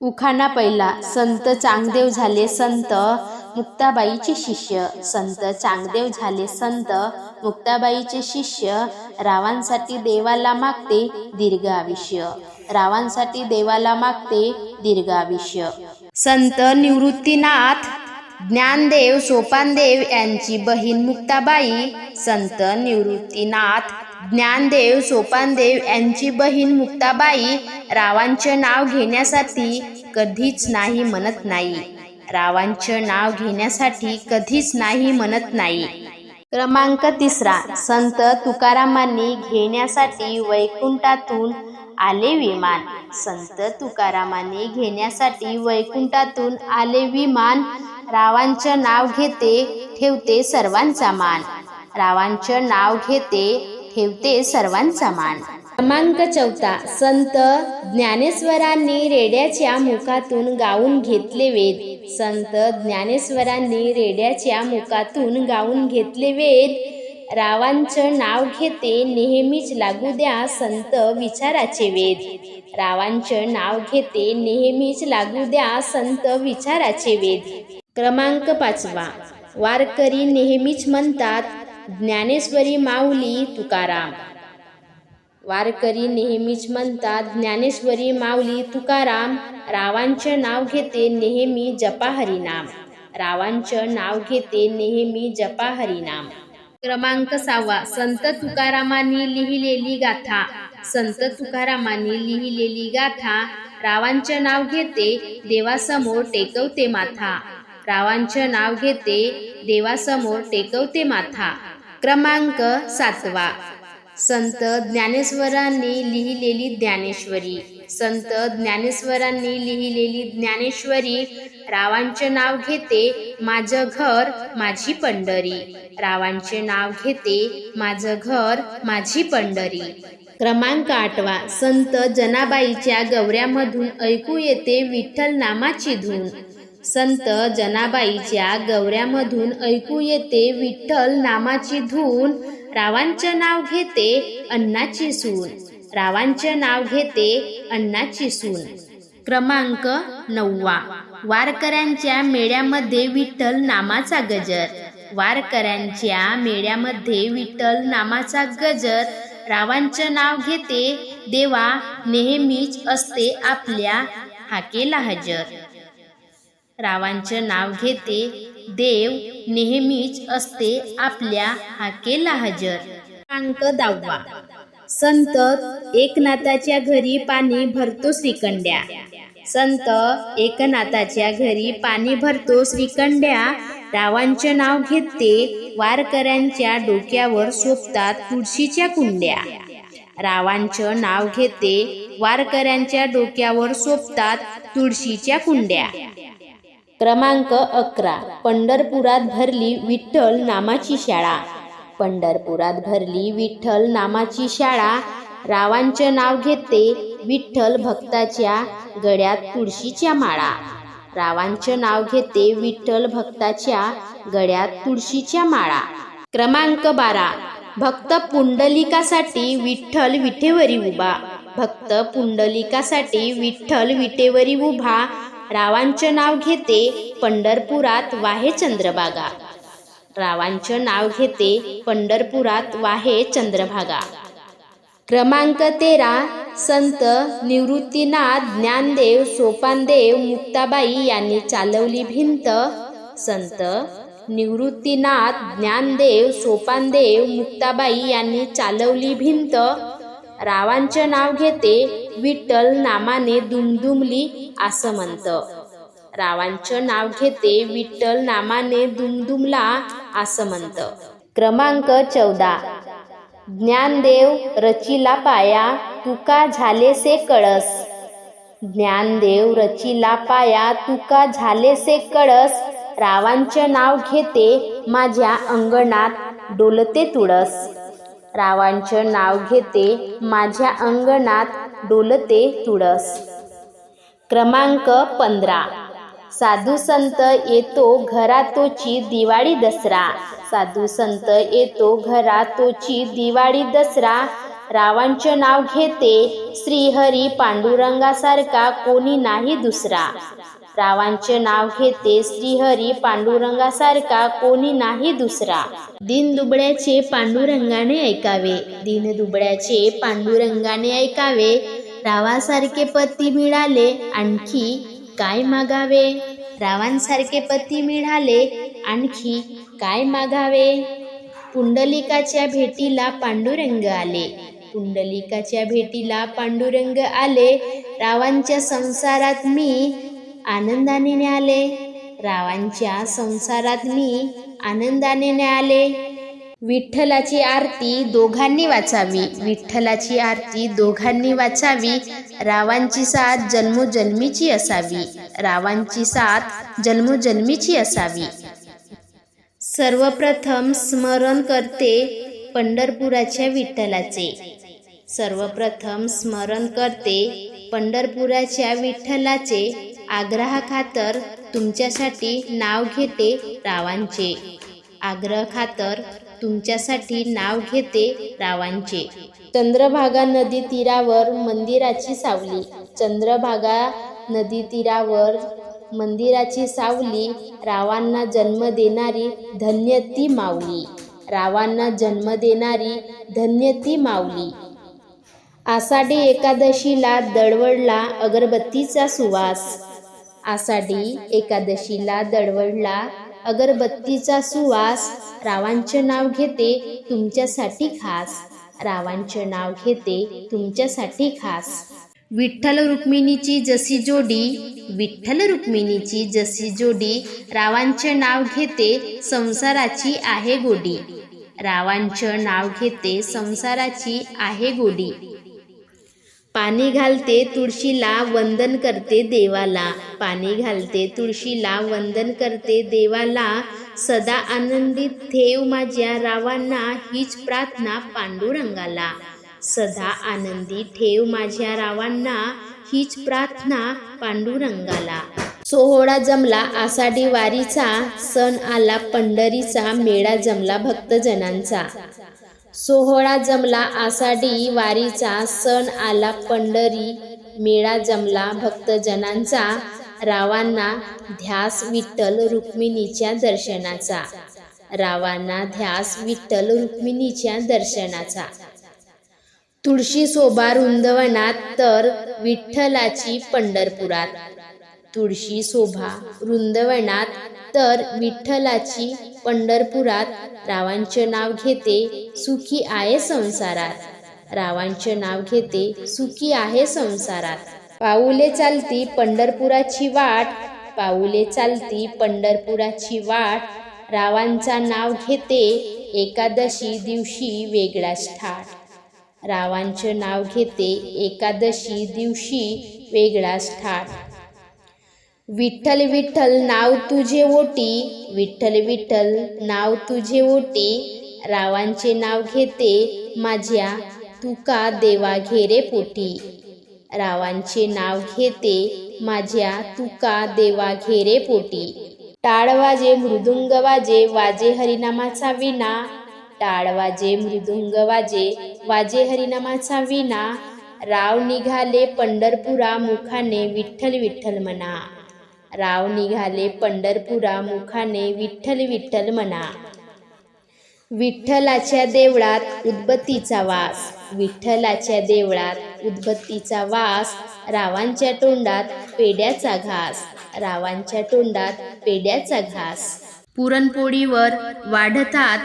उखाणा पहिला संत चांगदेव झाले संत मुक्ताबाईचे शिष्य. संत चांगदेव झाले संत मुक्ताबाईचे शिष्य. रावांसाठी देवाला मागते दीर्घ आयुष्य. रावांसाठी देवाला मागते दीर्घ आयुष्य. संत निवृत्तीनाथ ज्ञानदेव सोपानदेव यांची बहीण मुक्ताबाई. संत निवृत्तीनाथ ज्ञानदेव सोपानदेव यांची बहीण मुक्ताबाई रावांचे नाव घेण्यासाठी कधीच नाही म्हणत नाही. रावांचे नाव घेण्यासाठी कधीच नाही म्हणत नाही. क्रमांक तिसरा. संत तुकारामांनी घेण्यासाठी वैकुंठातून आले विमान. संत तुकारामांनी घेण्यासाठी वैकुंठातून आले विमान. रावांचे नाव घेते ठेवते सर्वांचा मान. रावांचे नाव घेते ठेवते सर्वांचा मान. क्रमांक चौथा संत ज्ञानेश्वरांनी रेड्याच्या मुखातून गाऊन घेतले वेद. संत ज्ञानेश्वरांनी रेड्याच्या मुखातून गाऊन घेतले वेद. रावांचं नाव घेते नेहमीच लागू द्या संत विचाराचे वेद. रावांचं नाव घेते नेहमीच लागू द्या संत विचाराचे वेद. क्रमांक पाचवा वारकरी नेहमीच म्हणतात ज्ञानेश्वरी माऊली तुकाराम. वारकरी नेहमीच म्हणतात ज्ञानेश्वरी माऊली तुकाराम रावांचे नाव घेते नेहमी जपा हरिनाम. रावांचं नाव घेते नेहमी जपा हरिनाम. क्रमांक सहावा संत तुकारामांनी लिहिलेली गाथा. संत तुकारामांनी लिहिलेली गाथा रावांचे नाव घेते देवासमोर टेकवते माथा. रावांचे नाव घेते देवासमोर टेकवते माथा. क्रमांक सातवा. संत ज्ञानेश्वरांनी लिहिलेली ज्ञानेश्वरी. संत ज्ञानेश्वरांनी लिहिलेली ज्ञानेश्वरी. रावांचे नाव घेते माझं घर माझी पंढरी. रावांचे नाव घेते माझं घर माझी पंढरी. क्रमांक आठवा. संत जनाबाईच्या गवऱ्यामधून ऐकू येते विठ्ठल नामाची धून. संत जनाबाईच्या गवऱ्यामधून ऐकू येते विठ्ठल नामाची धून. रावांचे नाव घेते अण्णाची सून. रावांचे नाव घेते अण्णाची सून. क्रमांक नववा. वारकऱ्यांच्या मेळ्यामध्ये विठ्ठल नामाचा गजर. वारकऱ्यांच्या मेळ्यामध्ये विठ्ठल नामाचा गजर. रावांचे नाव घेते देवा नेहमीच असते आपल्या हाकेला हजर. रावांचे नाव घेते. देव नेहमीच असते आपल्या हाकेला हजर अंक दहावा संत एकनाथाच्या घरी पाणी भरतो श्रीकंड्या संत एकनाथाच्या घरी पाणी भरतो श्रीकंड्या रावांचे नाव घेते वारकऱ्यांच्या डोक्यावर सोपतात तुळशीच्या कुंड्या. रावांचं नाव घेते वारकऱ्यांच्या डोक्यावर सोपतात तुळशीच्या कुंड्या. क्रमांक अकरा. पंढरपुरात भरली विठ्ठल नामाची शाळा. पंढरपुरात भरली विठ्ठल नामाची शाळा. रावांचे नाव घेते विठ्ठल भक्ताच्या गड्यात तुळशीच्या माळा. रावांचे नाव घेते विठ्ठल भक्ताच्या गड्यात तुळशीच्या माळा. क्रमांक बारा. भक्त पुंडलिकासाठी विठ्ठल विठेवरी उभा. भक्त पुंडलिकासाठी विठ्ठल विटेवरी उभा. रावांचे नाव घेते पंढरपुरात वाहे चंद्रभागा. रावांचे नाव घेते पंढरपुरात वाहे चंद्रभागा. क्रमांक तेरा संत निवृत्तीनाथ ज्ञानदेव सोपानदेव मुक्ताबाई यांनी चालवली भिंत. संत निवृत्तीनाथ ज्ञानदेव सोपानदेव मुक्ताबाई यांनी चालवली भिंत. रावांचे नाव घेते विठ्ठल नामाने दुमदुमली असं म्हणतं. रावांचं नाव घेते विठ्ठल नामाने दुमदुमला असं म्हणतं. क्रमांक चौदा. ज्ञानदेव रचिला पाया तुका झालेसे कळस. ज्ञानदेव रचिला पाया तुका झालेसे कळस. रावांचे नाव घेते माझ्या अंगणात डोलते तुळस. रावांचे नाव घेते माझ्या अंगणात डोलते तुळस. क्रमांक पंधरा. साधू संत येतो घरातोची दिवाळी दसरा. साधू संत येतो घरातोची दिवाळी दसरा. रावांचे नाव घेते श्रीहरी पांडुरंगासारखा कोणी नाही दुसरा. रावांचे नाव घेते श्रीहरी पांडुरंगासारखा कोणी नाही दुसरा. दिन दुबळ्याचे पांडुरंगाने ऐकावे. दिन दुबळ्याचे पांडुरंगाने ऐकावे. रावासारखे पती मिळाले आणखी काय मागावे? रावांसारखे पती मिळाले आणखी काय मागावे? पुंडलिकाच्या भेटीला पांडुरंग आले. पुंडलिकाच्या भेटीला पांडुरंग आले. रावांच्या संसारात मी आनंदाने न्याले. रावांच्या संसारात मी आनंदाने न्याले. विठ्ठलाची आरती दोघांनी वाचावी. विठ्ठलाची आरती दोघांनी वाचावी. रावांची साथ जन्मोजन्मीची असावी. रावांची साथ जन्मोजन्मीची असावी. सर्वप्रथम स्मरण करते पंढरपुराच्या विठ्ठलाचे. सर्वप्रथम स्मरण करते पंढरपुराच्या विठ्ठलाचे. आग्रहाखातर तुमच्यासाठी नाव घेते रावांचे. आग्रह खातर तुमच्यासाठी नाव घेते रावांचे. चंद्रभागा नदी तीरावर मंदिराची सावली. चंद्रभागा नदी तीरावर मंदिराची सावली. रावांना जन्म देणारी धन्य ती माऊली. रावांना जन्म देणारी धन्य ती माऊली. आषाढी एकादशीला दळवळला अगरबत्तीचा सुवास. आषाढी एकादशीला दळवळला. अगरबत्तीचा सुवास. रावांचे नाव घेते तुमच्यासाठी खास. रावांचे नाव घेते तुमच्यासाठी खास. विठ्ठल रुक्मिणीची जशी जोडी. विठ्ठल रुक्मिणीची जशी जोडी. रावांचे नाव घेते संसाराची आहे गोडी. रावांचे नाव घेते संसाराची आहे गोडी. पाणी घालते तुळशीला वंदन करते देवाला. पाणी घालते तुळशीला वंदन करते देवाला. सदा आनंदित ठेव माझ्या रावांना हीच प्रार्थना पांडुरंगाला. सदा आनंदी ठेव माझ्या रावांना हीच प्रार्थना पांडुरंगाला. सोहळा जमला आषाढी वारीचा सण आला पंढरीचा मेळा जमला भक्तजनांचा. सोहळा जमला आषाढी वारीचा सण आला पंढरी मेळा जमला भक्तजनांचा रावांना ध्यास विठ्ठल रुक्मिणीच्या दर्शनाचा. रावांना ध्यास विठ्ठल रुक्मिणीच्या दर्शनाचा. तुळशी शोभा रुंदवनात तर विठ्ठलाची पंढरपुरात. तुळशी शोभा वृंदवनात तर विठ्ठलाची पंढरपुरात रावांचे नाव घेते सुखी आहे संसारात. रावांचे नाव घेते सुखी आहे संसारात. पाऊले चालती पंढरपुराची वाट पाऊले चालती पंढरपुराची वाट. रावांचा नाव घेते एकादशी दिवशी वेगळाच ठाट. रावांचे नाव घेते एकादशी दिवशी वेगळाच ठाट. विठ्ठल विठ्ठल नाव तुझे ओटी विठ्ठल विठ्ठल नाव तुझे ओटी रावांचे नाव घेते माझ्या तुका देवा घेरे पोटी. रावांचे नाव घेते माझ्या तुका देवा घेरे पोटी. टाळ वाजे मृदुंग वाजे वाजे हरिनामाचा विना टाळ वाजे मृदुंग वाजे वाजे हरिनामाचा विना राव निघाले पंढरपुरा मुखाने विठ्ठल विठ्ठल म्हणा राव निघाले पंढरपुरा मुखाने विठ्ठल विठ्ठल म्हणा. विठ्ठलाच्या देवळात उदबत्तीचा वास विठ्ठलाच्या देवळात उदबत्तीचा वास रावांच्या तोंडात पेड्याचा घास रावांच्या तोंडात पेड्याचा घास. पुरणपोळीवर वाढतात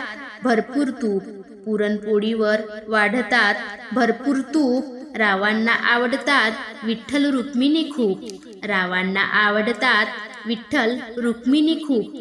भरपूर तूप पुरणपोळीवर वाढतात भरपूर तूप रावांना आवडतात विठ्ठल रुक्मिणी खूप. रावांना आवडतात विठ्ठल रुक्मिणी खूप.